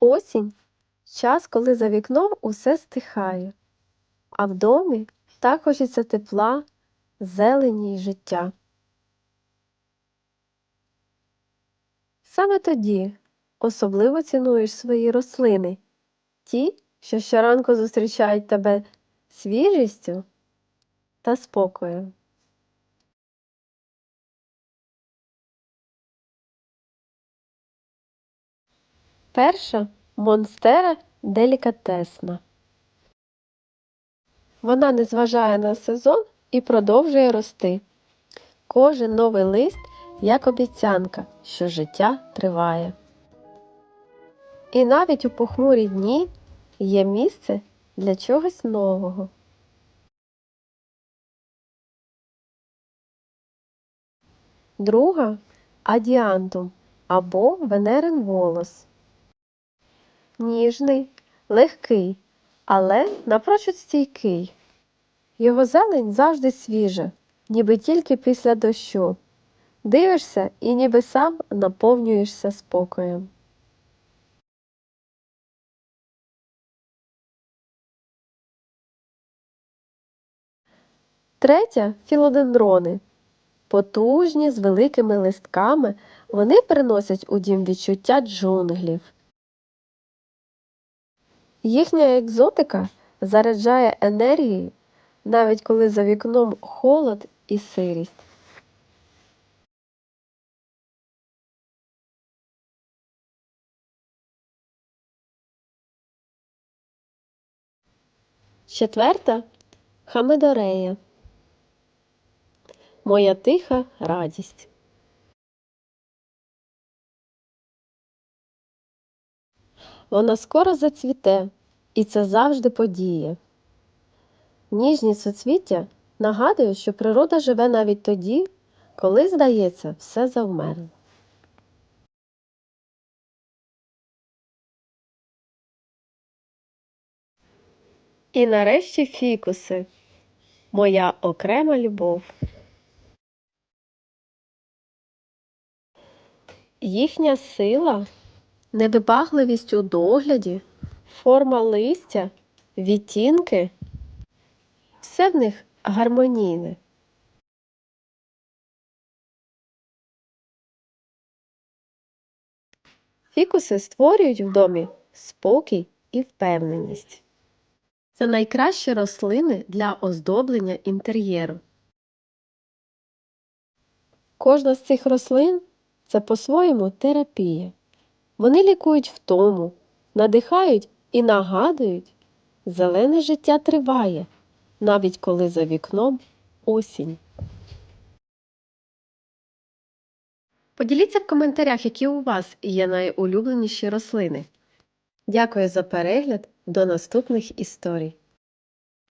Осінь час, коли за вікном усе стихає, а в домі так хочеться тепла, зелені й життя. Саме тоді особливо цінуєш свої рослини, ті, що щоранку зустрічають тебе свіжістю та спокоєм. Перша монстера делікатесна. Вона не зважає на сезон і продовжує рости. Кожен новий лист як обіцянка, що життя триває. І навіть у похмурі дні є місце для чогось нового. Друга адіантум або венерин волос. Ніжний, легкий, але напрочуд стійкий. Його зелень завжди свіжа, ніби тільки після дощу. Дивишся і ніби сам наповнюєшся спокоєм. Третя філодендрони. Потужні з великими листками, вони приносять у дім відчуття джунглів. Їхня екзотика заряджає енергією, навіть коли за вікном холод і сирість. Четверта хамедорея. Моя тиха радість. Вона скоро зацвіте, і це завжди подія. Ніжні соцвіття нагадують, що природа живе навіть тоді, коли, здається, все завмерло. І нарешті фікуси. Моя окрема любов. Їхня сила, невибагливість у догляді, форма листя, відтінки все в них гармонійне. Фікуси створюють в домі спокій і впевненість. Це найкращі рослини для оздоблення інтер'єру. Кожна з цих рослин це по-своєму терапія. Вони лікують втому, надихають і нагадують, зелене життя триває, навіть коли за вікном осінь. Поділіться в коментарях, які у вас є найулюбленіші рослини. Дякую за перегляд. До наступних історій!